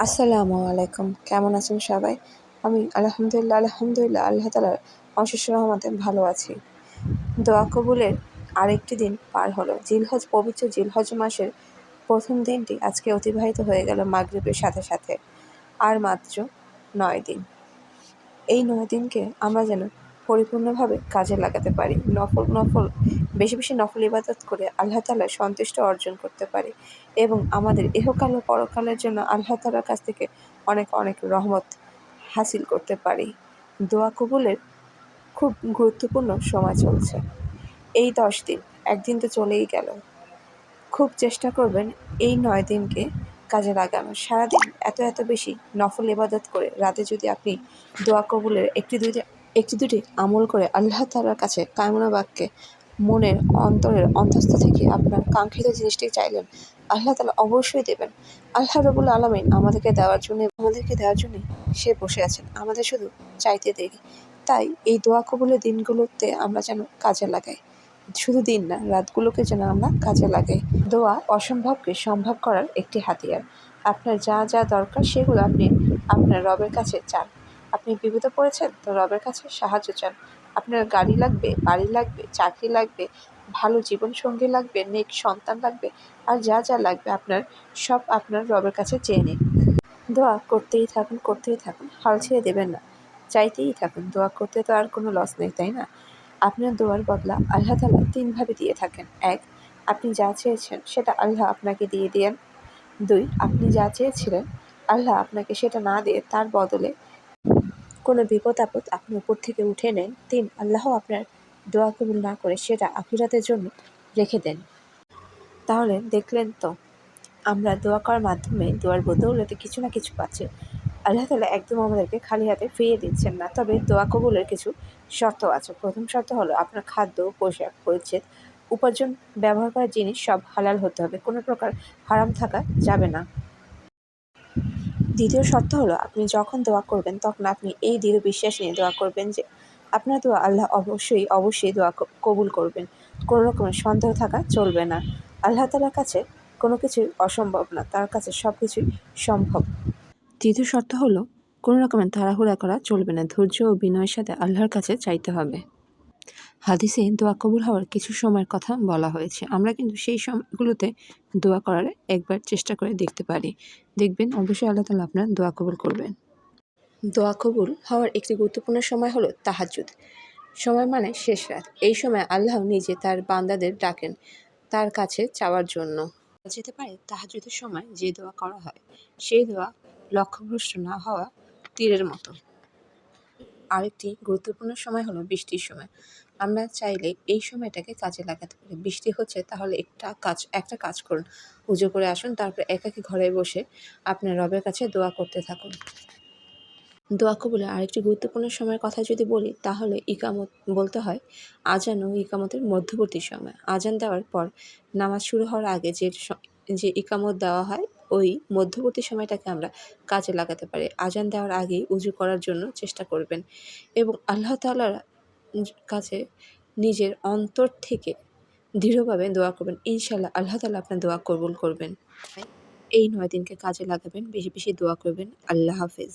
আসসালামু আলাইকুম। কেমন আছেন সবাই? আমি আলহামদুলিল্লাহ আলহামদুলিল্লাহ, আল্লাহ তালার অশেষ রহমতে ভালো আছি। দোয়া কবুলের আরেকটি দিন পার হলো। জিলহজ, পবিত্র জিলহজ মাসের প্রথম দিনটি আজকে অতিবাহিত হয়ে গেল মাগরীবের সাথে সাথে। আর মাত্র নয় দিন। এই নয় দিনকে আমরা যেন পরিপূর্ণভাবে কাজে লাগাতে পারি। নফল নফল, বেশি বেশি নফল ইবাদত করে আল্লাহ তালার সন্তুষ্ট অর্জন করতে পারি এবং আমাদের ইহকাল ও পরকালের জন্য আল্লাহ তালার কাছ থেকে অনেক অনেক রহমত হাসিল করতে পারি। দোয়া কবুলের খুব গুরুত্বপূর্ণ সময় চলছে। এই দশ দিন একদিন তো চলেই গেল। খুব চেষ্টা করবেন এই নয় দিনকে কাজে লাগানো সারাদিন এত এত বেশি নফল ইবাদত করে রাতে যদি আপনি দোয়া কবুলের একটি দুইটি একটি দুটি আমল করে আল্লাহ তালার কাছে কামনা বাক্যে মনের অন্তরের অন্তস্থ থেকে আপনার কাঙ্ক্ষিত জিনিসটি চাইলেন, আল্লাহ তালা অবশ্যই দেবেন। আল্লাহ রবুল আলমিন আমাদেরকে দেওয়ার জন্য, আমাদেরকে দেওয়ার জন্যই সে বসে আছেন। আমাদের শুধু চাইতে দেরি। তাই এই দোয়া কবুলের দিনগুলোতে আমরা যেন কাজে লাগাই। শুধু দিন না, রাতগুলোকে যেন আমরা কাজে লাগাই। দোয়া অসম্ভবকে সম্ভব করার একটি হাতিয়ার। আপনার যা যা দরকার সেগুলো আপনি আপনার রবের কাছে চান। আপনি বিপদে পড়েছেন, তো রবের কাছে সাহায্য চান। আপনার গাড়ি লাগবে, বাড়ি লাগবে, চাকরি লাগবে, ভালো জীবনসঙ্গী লাগবে, নেক সন্তান লাগবে, আর যা যা লাগবে আপনার, সব আপনার রবের কাছে চেয়ে নিন। দোয়া করতেই থাকুন করতেই থাকুন, হাল ছেড়ে দেবেন না। চাইতেই থাকুন, দোয়া করতে তো আর কোনো লস নেই, তাই না? আপনার দোয়ার বদলা আল্লাহ তালা তিনভাবে দিয়ে থাকেন। এক, আপনি যা চেয়েছেন সেটা আল্লাহ আপনাকে দিয়ে দেন। দুই, আপনি যা চেয়েছিলেন আল্লাহ আপনাকে সেটা না দিয়ে তার বদলে কোনো বিপদ, আপদ আপনি উপর থেকে উঠে নেন। তিন, আল্লাহ আপনার দোয়া কবুল না করে সেটা আখিরাতের জন্য রেখে দেন। তাহলে দেখলেন তো, আমরা দোয়া করার মাধ্যমে দোয়ার বদৌলতে কিছু না কিছু পাচ্ছি। আল্লাহ তালা একদম আমাদেরকে খালি হাতে ফিরিয়ে দিচ্ছেন না। তবে দোয়া কবুলের কিছু শর্ত আছে। প্রথম শর্ত হলো আপনার খাদ্য, পোশাক, পরিচ্ছেদ, উপার্জন, ব্যবহার করা জিনিস সব হালাল হতে হবে। কোনো প্রকার হারাম থাকা যাবে না। দ্বিতীয় শর্ত হলো, আপনি যখন দোয়া করবেন, তখন আপনি এই দৃঢ় বিশ্বাস নিয়ে দোয়া করবেন যে, আপনার দোয়া আল্লাহ অবশ্যই অবশ্যই দোয়া কবুল করবেন। কোনো রকমের সন্দেহ থাকা চলবে না। আল্লাহ তালার কাছে কোনো কিছুই অসম্ভব না। তার কাছে সব কিছুই সম্ভব। তৃতীয় শর্ত হলো, কোনো রকমের তাড়াহুড়া করা চলবে না। ধৈর্য ও বিনয়ের সাথে আল্লাহর কাছে চাইতে হবে। হাদিসে দোয়া কবুল হওয়ার কিছু সময়ের কথা বলা হয়েছে। আমরা কিন্তু সেই সময়গুলোতে দোয়া করার একবার চেষ্টা করে দেখতে পারি। দেখবেন অবশ্যই আল্লাহ তালা আপনার দোয়া কবুল করবেন। দোয়া কবুল হওয়ার একটি গুরুত্বপূর্ণ সময় হলো তাহাজুদ সময় মানে শেষ রাত। এই সময় আল্লাহ নিজে তার বান্দাদের ডাকেন তার কাছে চাওয়ার জন্য। যেতে পারে তাহাজুদের সময় যে দোয়া করা হয় সেই দোয়া লক্ষ্যভ্রষ্ট না হওয়া তীরের মতো। আরেকটি গুরুত্বপূর্ণ সময় হলো বৃষ্টির সময়। আমরা চাইলে এই সময়টাকে কাজে লাগাতে পারি। বৃষ্টি হচ্ছে তাহলে একটা কাজ একটা কাজ করুন। পুজো করে আসুন, তারপর একাকি ঘরে বসে আপনার রবের কাছে দোয়া করতে থাকুন। দোয়া কবুলে আরেকটি গুরুত্বপূর্ণ সময়ের কথা যদি বলি, তাহলে ইকামত বলতে হয় আজান ও ইকামতের মধ্যবর্তী সময়। আজান দেওয়ার পর নামাজ শুরু হওয়ার আগে যে যে ইকামত দেওয়া হয় ওই মধ্যবর্তী সময়টাকে আমরা কাজে লাগাতে পারি। আজান দেওয়ার আগেই উজু করার জন্য চেষ্টা করবেন এবং আল্লাহ তালার কাছে নিজের অন্তর থেকে দৃঢ়ভাবে দোয়া করবেন। ইনশাল্লাহ আল্লাহ তালা আপনার দোয়া কবুল করবেন। এই নয় দিনকে কাজে লাগাবেন, বেশি বেশি দোয়া করবেন। আল্লাহ হাফেজ।